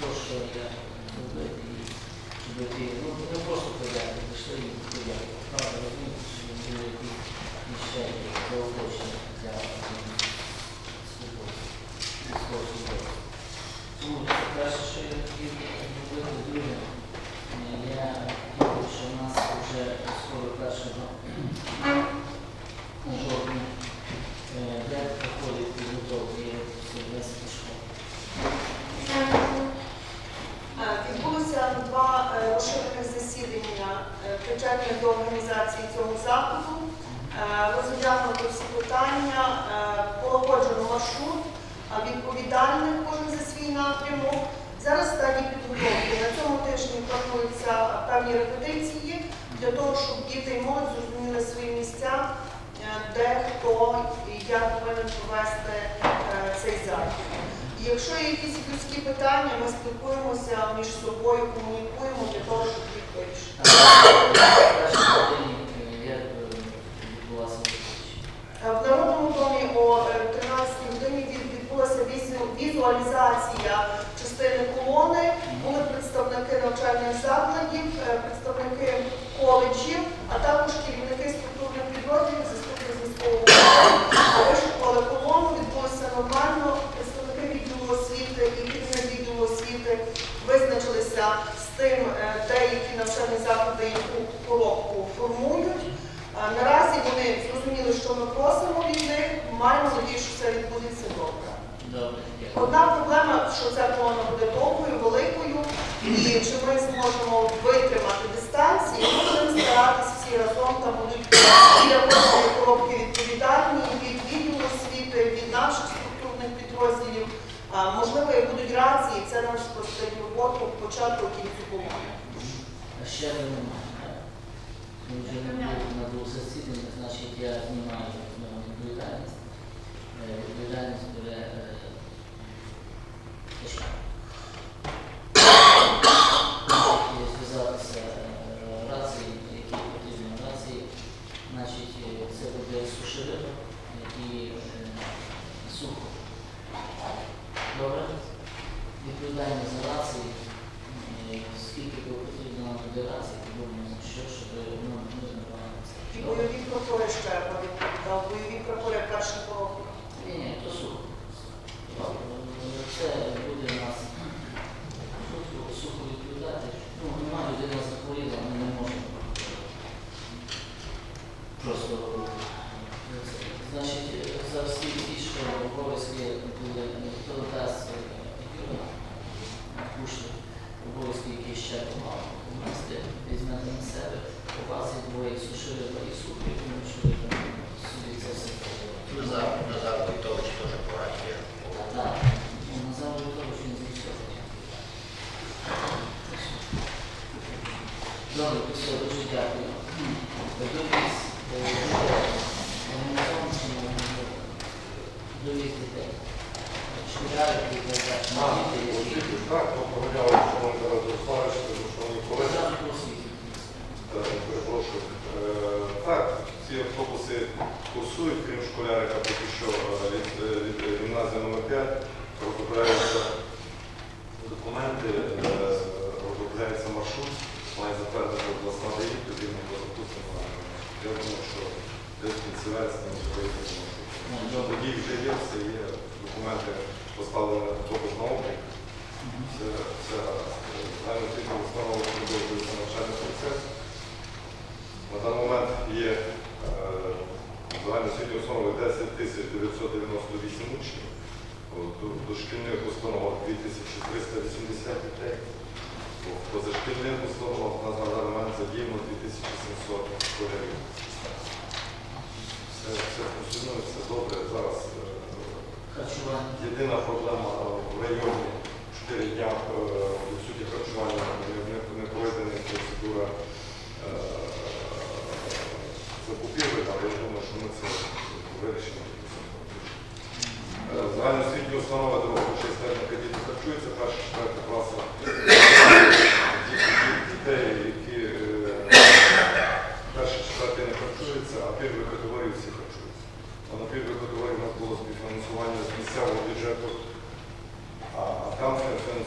то, що я ну, не просто подяки, пішли і подяки. Правда, розумієте, що були якісь ще заохочення для військовослужбовців. Тому перше, що я хотів, що в нас вже скоро першого жовтня е, де проходить підготовка є Сильвестрі школи. Е, Відбулося два е, розширених засідання е, причетних до організації цього заходу. Е, Розглянуто всі питання, е, полагоджено маршрут, а відповідальний кожен за свій напрямок. Зараз стадії підготовки. На цьому тижні плануються певні репетиції для того, щоб діти і молодь зрозуміли свої місця, е, де хто як повинен провести е, цей захід. І Якщо є якісь людські питання, ми спілкуємося між собою, комунікуємо для того, щоб їх вирішити. Е, е? Е, В Народному домі о е, 13 годині відбулася візуалізація частини колони. Були представники навчальних закладів, е, представники коледжів, а також керівники структурних підрозділів, Вишукували колону, відбулося нормально. Представники відділу освіти і керівник відділу освіти визначилися з тим, е, деякі навчальні заклади яку коробку формують. Наразі вони зрозуміли, що ми просимо від них, маємо надію, що це відбудеться добре. Добре. Одна проблема, що ця колона буде довгою, великою, і чи ми зможемо витримати дистанції, ми будемо старатися всі разом, там будуть біля кожної коробки відповідальні від відділу освіти, від наших структурних підрозділів. А, Можливо, і будуть рації, це нам спростить роботу початку кінцю помоги. А ще ви немає, так? Ми вже не були на двох засіданнях, значить я знімаю з нього відповідальність. Е, Відповідальність бере е, Кишка. Значить, зв'язатися е, рації, які потрібні рації. Значить, е, це буде сушириба і е, сухо. Добре? Відповідальність за рації. Е, Скільки би потрібно нам буде рації, то думаю, що, щоб ну, ми не І бойові прапори ще відповідав, бойові прапори перших років. Ні, ні, то сухо. Це буде у нас сухо, сухо відповідати. Ну, нема людина захворіла, ми не можемо. Просто е, це. Значить, е, за всі ті, що обов'язки були, хто дасть кушти, обов'язки, які ще мав внести, візьмете на себе, у вас є двоє сушили і сухо, тому що ви там собі це все Назар, Назар Войтович теж пораді є. так, ну, Назар Володимирович, він звичайно. Добре, то все, дуже дякую. Довіз, організований довіз дітей. Школяри, які А, освіти, так, то помиляли, що вони зараз розслають, що вони колеги. Державні просвіти. Так, перепрошую. Е, Так, ці автобуси курсують, крім школярика, поки що е, від, е, від гімназії номер 5 розробляються документи, розробляється маршрут, має затвердити обласна ДАІ, тоді ми його запустимо. Я думаю, що десь кінці вересня ми поїдемо. Ну, тоді вже є, все є, документи поставлені автобус на облік. Це, це загально тільки установа продовжується навчальний процес. На даний момент є загальноосвітні установи 10 998 учнів, дошкільних установах 2380 дітей. В позашкільних установах у нас на даний момент задіяно 2700 школярів. Все, все функціонує, все добре. Зараз е, Єдина проблема е, в районі 4 дня е, відсутні харчування, не, не, не проведена процедура е, закупівель, але я думаю, що ми це вирішимо. Е, Загальноосвітні установи дорогу чистенника діти харчуються. Перша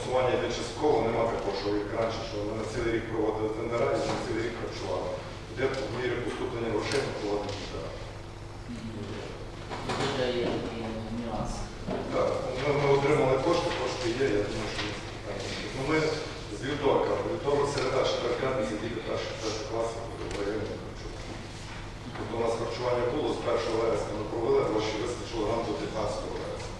фінансування йде частково, нема такого, що як раніше, що ми на цілий рік проводили тендера і на цілий рік харчували. Де по мірі поступлення грошей ми проводимо тендера. Тут вже є такі нюанси. Так, Ми, ми отримали кошти, кошти є, я думаю, що ми це питання не буде. Ну, ми з вівторка, вівторок, середа, четвер, п'ятниця, діти перших, перших класів в районі харчування. Тобто нас було з 1 вересня, ми провели, гроші вистачило нам до 15 вересня.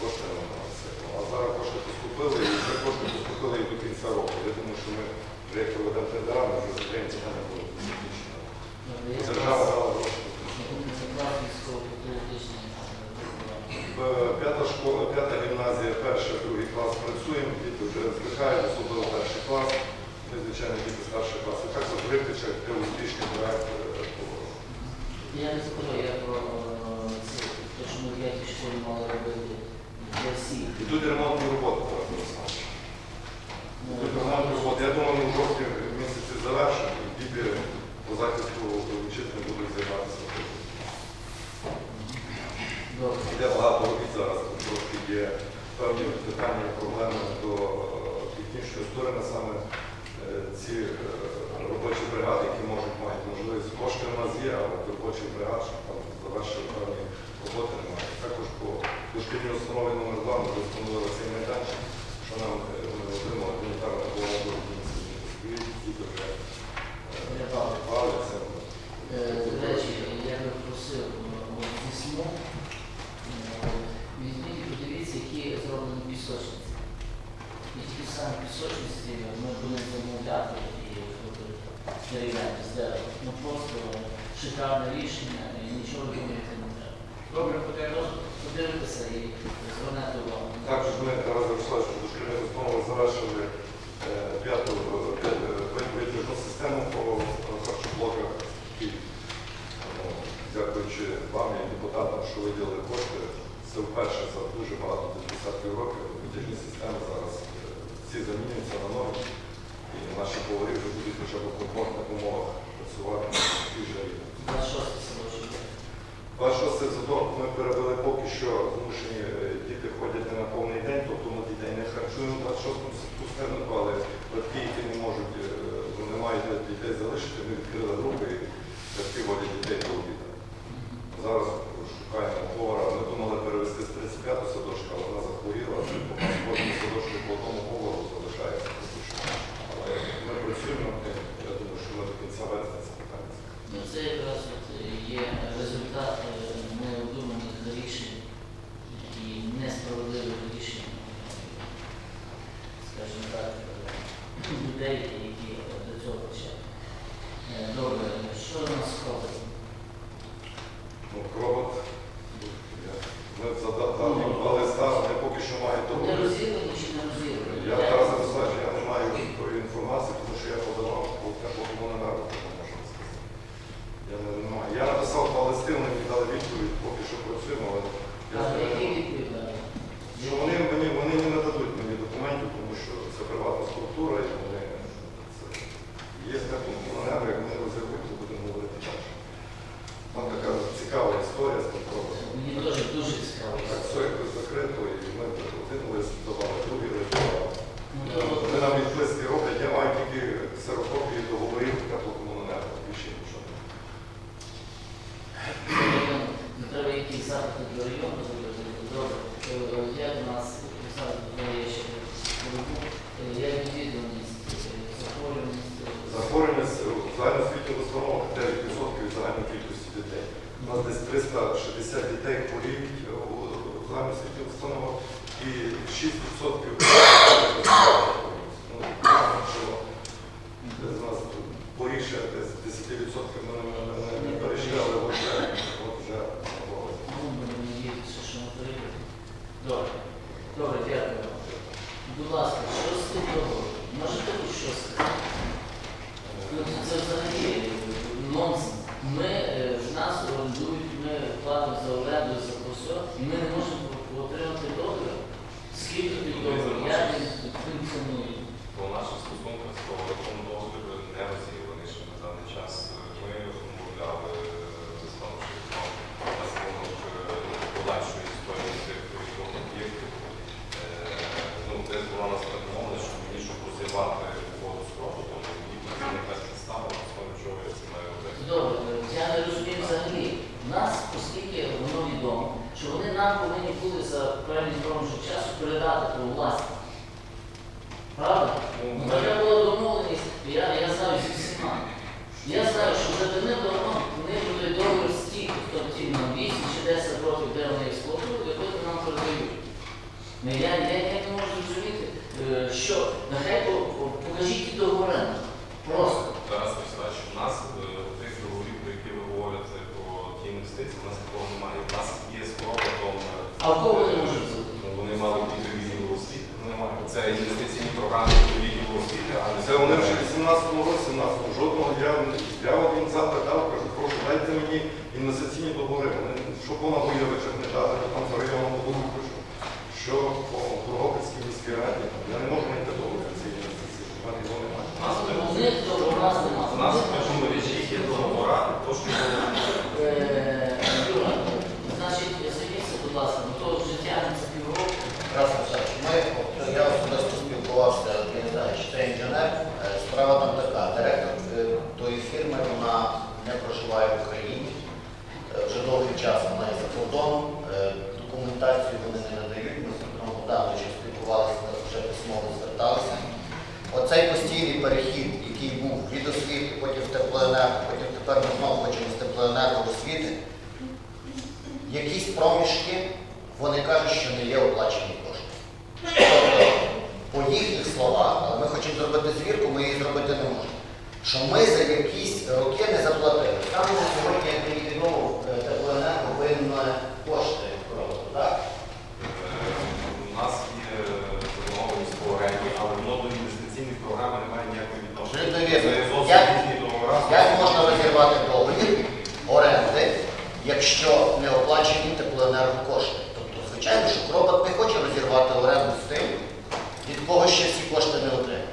Кошти не на це. А зараз кошти поступили, і вже кошти поступили і до кінця року. Я думаю, що ми вже як проведемо тендера, ми вже закриємо це питання буде закінчено. Держава зараз дала гроші. заклад військово-патріотичний Е, П'ята школа, п'ята гімназія, перший, другий клас працюємо, діти вже звикають, особливо перший клас. Ми, звичайно, діти старший клас. І так за Прип'яча, де успішний проект. е, по- Я не запитаю, я про це, те, що ми в п'ятій школі мали робити для всіх. І тут ремонтні роботи зараз Олександр. Тут ремонтні роботи. Я думаю, ми в жовтні місяці завершимо, і діти по захисту вчителів будуть займатися. Йде багато робіт зараз, трошки є певні питання, проблеми до е, технічної сторони, саме ці е, робочі бригади, які можуть мати можливість. Кошти у нас є, але робочих бригад, щоб там завершили певні роботи немає. Також по дошкільній установі номер 2 ми встановили цей майданчик, що нам е, ми отримали гуманітарну допомогу діти вже е. Е, До речі, я би просив письмо. Візьміть подивіться, які зроблені пісочниці. І ті самі пісочниці ми будемо замовляти і дерев'яні. Ну просто шикарне рішення і нічого думати не треба. Добре. Подивитися і звернути увагу. Також ми Тарас Ярославович дошкільної установи завершили е, п'яту е, витяжну систему по е, харчоблоках. І, Дякуючи вам і депутатам, що виділили кошти. Це вперше за дуже багато десятків років. Витяжні системи зараз е, всі замінюються на нові. І наші поварі вже будуть хоча б в комфортних умовах працювати же рівні. 26 село Житомир. Першого сезону ми перевели поки що змушені е, діти ходять не на повний день, тобто ми дітей не харчуємо 26 пустиннику, але батьки, які не можуть, не мають дітей залишити, ми відкрили групи і батьки водять дітей до обіду. Зараз шукаємо повара. Ми думали перевести з 35 садочка, але вона захворіла, у нас кожен садочок по одному повару залишається. поки що. Але ми працюємо над тим, я думаю, що ми до кінця вересня це питання. Ну, це якраз от є результат е, необдуманих рішень і несправедливих рішень, скажімо так, е, людей, які до цього почали. Е, Добре, що 18-го, 17-го, жодного я, я організатора запитав, кажу, прошу, дайте мені інвестиційні договори, Що по виявича не дати, то там за районом договору пишу, що по Горохівській міській раді я не можу знайти договори цієї інвестиції, в мене його немає. У нас в мережі є договора, то що е, Значить, займіться, будь ласка, ну, то життя не співроку. Я особисто спілкувався. Справа там така, директор е, тої фірми, вона не проживає в Україні. Е, Вже довгий час вона є за кордоном. Е, Документацію вони не надають. Ми з Петром Богдановичем спілкувалися, вже письмово зверталися. Оцей постійний перехід, який був від освіти, потім в теплоенерго, потім тепер ми знову хочемо з теплоенерго освіти, якісь проміжки, вони кажуть, що не є оплачені кошти. По їхніх словах, але ми хочемо зробити звірку, ми її зробити не можемо. Що ми за якісь роки не заплатили. Там сьогодні, відомо, е, теплоенерго винна кошти просто, так? У нас є домовленість по оренді, але воно до інвестиційних програм немає ніякої відношення. Як можна розірвати договір оренди, якщо не оплачені теплоенерго кошти? Тобто, звичайно, що Кробот не хоче розірвати оренду з тим, від кого ще всі кошти не отримав.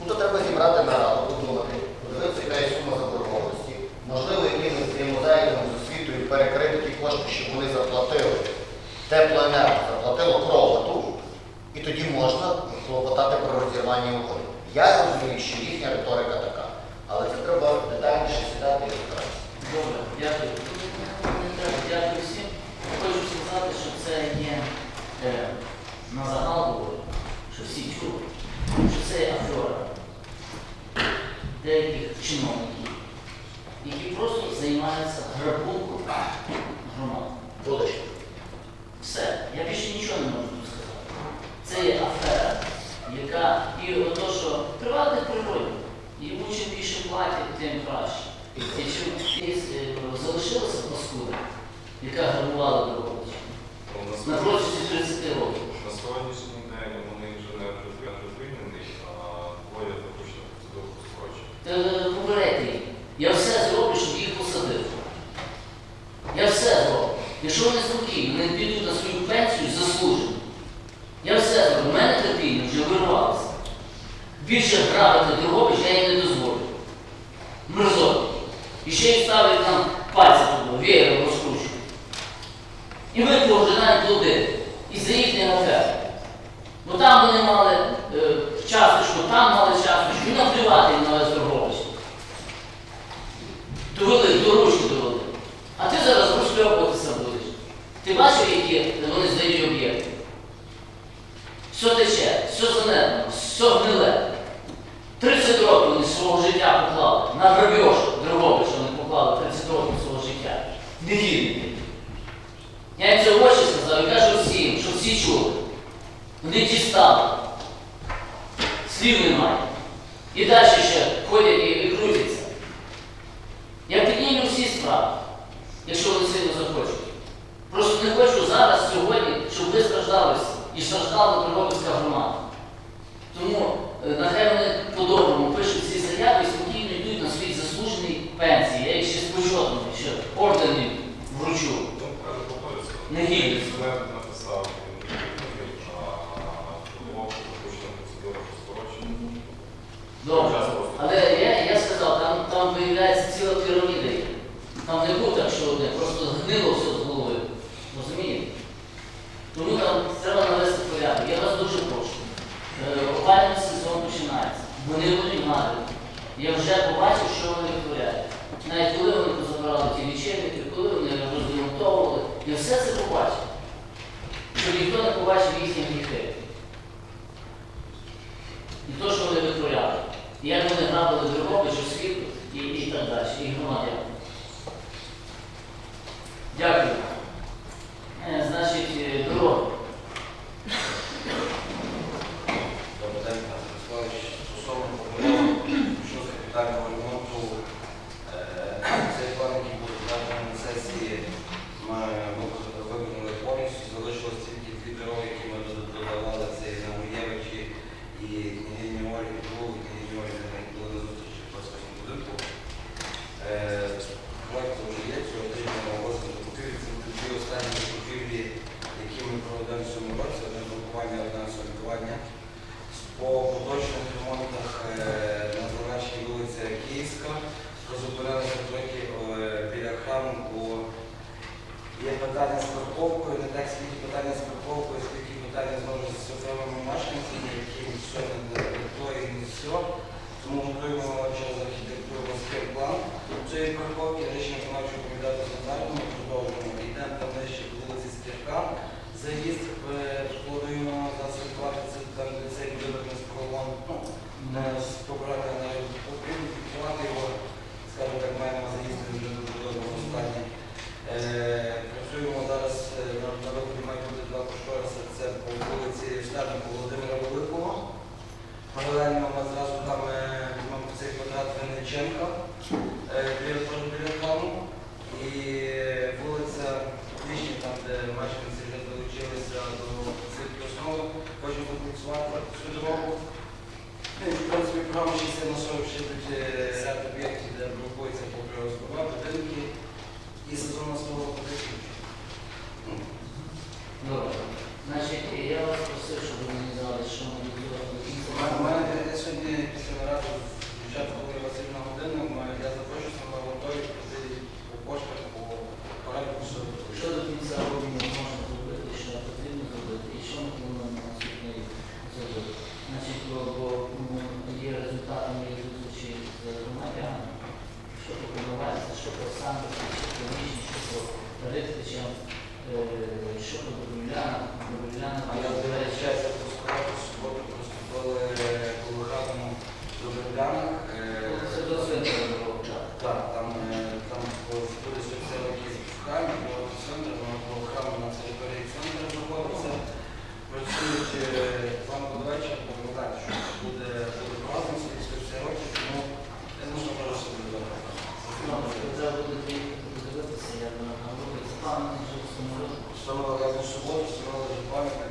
Ну то треба зібрати нараду, подумати, подивитися, яка є сума заборгованості. Можливо, якимось взаємодейством з освітою перекрити ті кошти, щоб вони заплатили теплоенерго, заплатило кроботу, і тоді можна клопотати про розірвання угоди. Я розумію, що їхня риторика така, але це треба детальніше сідати і розбиратися. Добре, дякую. Дякую всім. Хочу сказати, що це є е, на загал що всі чули, що це є афера деяких чиновників, які просто займаються грабунком громади. Вуличні. Все, я більше нічого не можу тут сказати. Це є афера, яка і ото, що приватних природів, йому чим більше платять, тим краще. І чим е, залишилася паскуда, яка грабувала Дороговича У на протязі 30 років. На сьогоднішній день вони інженер звільнений, а двоє Е, Попередньо їх. Я все зроблю, щоб їх посадив. Я все зроблю. Якщо вони спокійно, не підуть на свою пенсію заслужено. Я все зроблю. У мене терпіння вже вирвалося. Більше грабити Дрогобич я їм не дозволю. Мерзотники. І ще й ставлять нам пальці туди, веєром розкручують. І ми пожинаємо плоди. І за їхнє афери. Бо там вони мали е, часточку, там мали часточку, і наплювати на весь Дрогобич. Довели, до ручки довели. А ти зараз розкльопуватися будеш. Ти бачив, які вони здають об'єкти? Все тече, все занедбано, все гниле. 30 років вони свого життя поклали. На грабіж грабеж Дрогобича вони поклали 30 років свого життя. Негідники. Я їм це в очі сказав і кажу всім, щоб всі чули. Вони дістали. Слів немає. І далі ще ходять і, і крутяться. Я підніму всі справи, якщо вони сильно захочуть. Просто не хочу зараз, сьогодні, щоб ви страждалися і страждала Тернопільська громада. Тому е, нехай вони по-доброму пишуть ці заяви і спокійно йдуть на свій заслужений пенсії. Я їх ще спочатку, ще ордені вручу. Не каже, змило все з голови. Розумієте? Тому там треба навести порядок. Я вас дуже прошу. Е, Опальний сезон починається. Вони будуть гадити. Я вже побачив, що вони витворяють. Навіть коли вони позабирали ті лічильники, коли вони розремонтовували. Я все це побачив. Щоб ніхто не побачив їхні дітей. І то, що вони витворяли. Як вони грабили Дрогобич, освіту і, і так далі, і громадян. святовими мешканцями, які все не то і не все. Тому ми приймемо через архітектурний спецплан. Цієї парковки рішення виконавчого комітету стандарту ми продовжуємо. Йдемо там нижче вулиці Стірка. Заїзд е, плануємо заасфальтувати це там де цей будинок з пролом, ну, з побрати на підпорядкувати його, скажімо так, маємо заїзд до будинку останні. Працюємо зараз е, на виконання Дата Шторса це по вулиці штата Володимира Великого. Паралельно ми зразу там е, маємо цей квадрат Винниченка е, біля храму. І вулиця Вішні, там, де мешканці вже долучилися до цих основи, хочемо комплексувати цю дорогу. Ну, в принципі, програма 60 на 40 ще тут 50 об'єктів, де блокується попри розбувати будинки. Шановна Суботу, Семена Жупанка,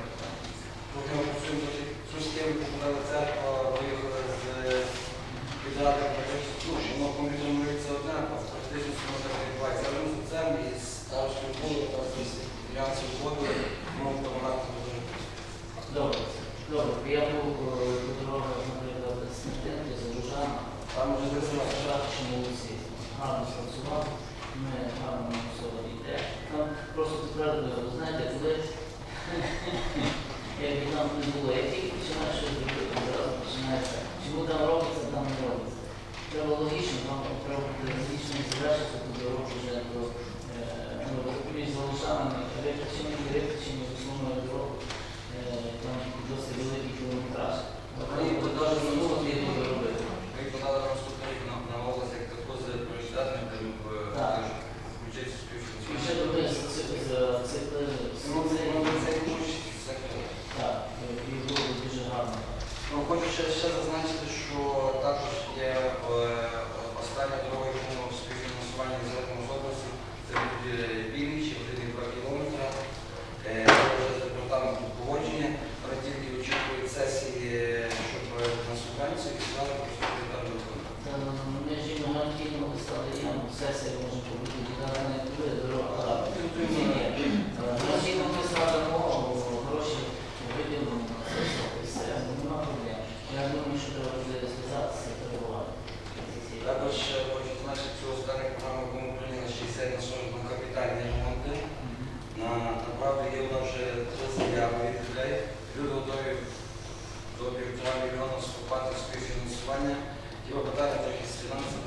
Obrigado,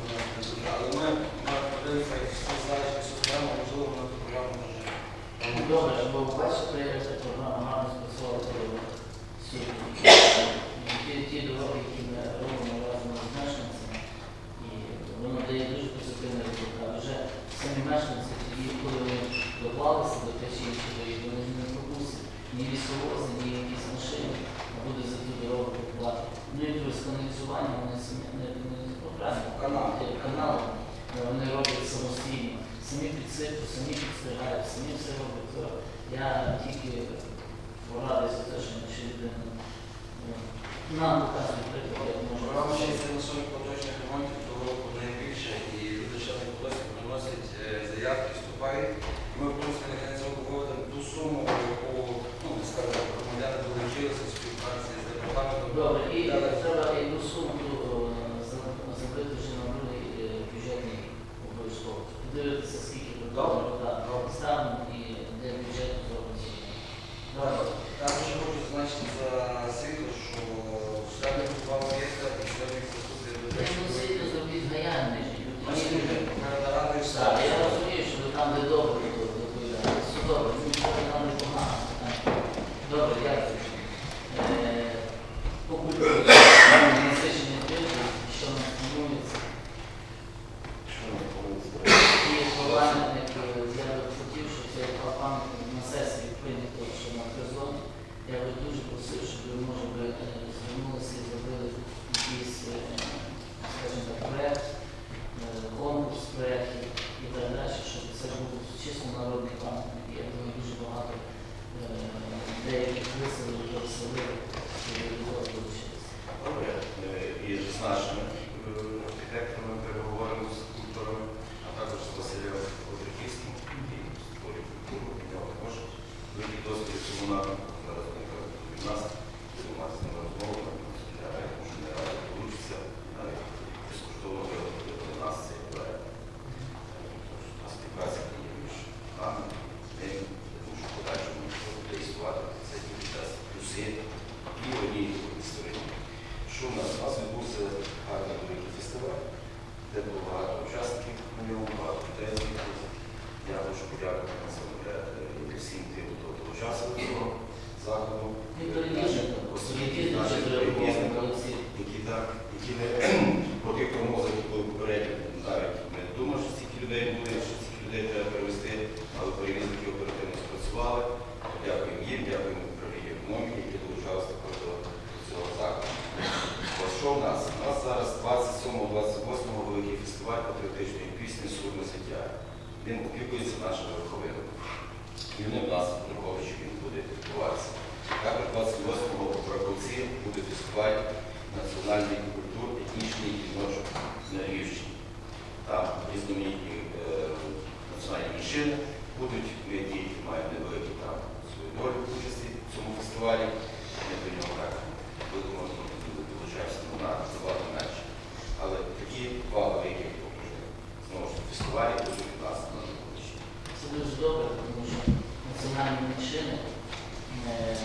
нам показують. Програма поточних ремонтів того року найбільше, і люди ще приносять заявки, вступають. Ми, в принципі, нехай ту суму, ну, скажімо, громадяни долучилися співпраці з департаментом. Добре, і парламенту на сесії прийнято, що на призоні, я би дуже просив, щоб ви, може би, е, звернулися і зробили якийсь, е, скажімо так, проєкт. Е, де було багато учасників моєму багато людей. Я хочу подякувати насамперед е, і тим, хто долучався до цього заходу. Е, які так, які не фестивалів. Я до нього так великому дуже долучався на ну, забагато менше. Але такі вали, які покажуть, знову ж фестивалі дуже від нас на найближчі. Це дуже добре, тому що національні меншини е,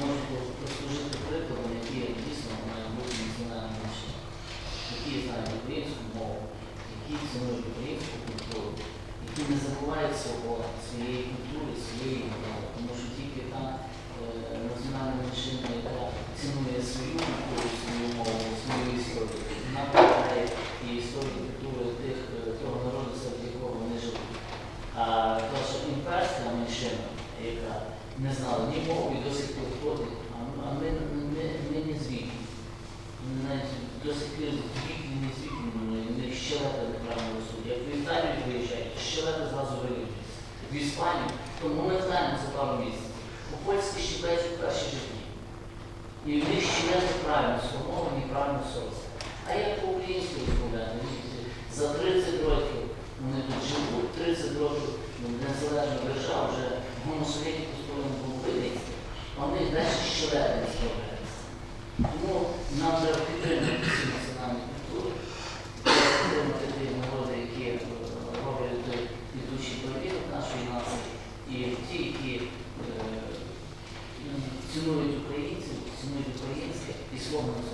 можуть послужити прикладом, які дійсно мають бути національні меншини, які знають українську мову, які цінують українську культуру, які не забувають свого своєї культури, своєї мови. щелепи зразу вилітні. В Іспанії, то ми знаємо за пару місяців. У Польській щеплять в перші ж дні. І в них щелепи правильно сформовані, правильно соці. А як по-українськи розмовляємо? За 30 років вони тут живуть, 30 років незалежна держава вже гомосовєтів повинен був вийти, вони далі щелепи не. Тому нам треба підтримати. woman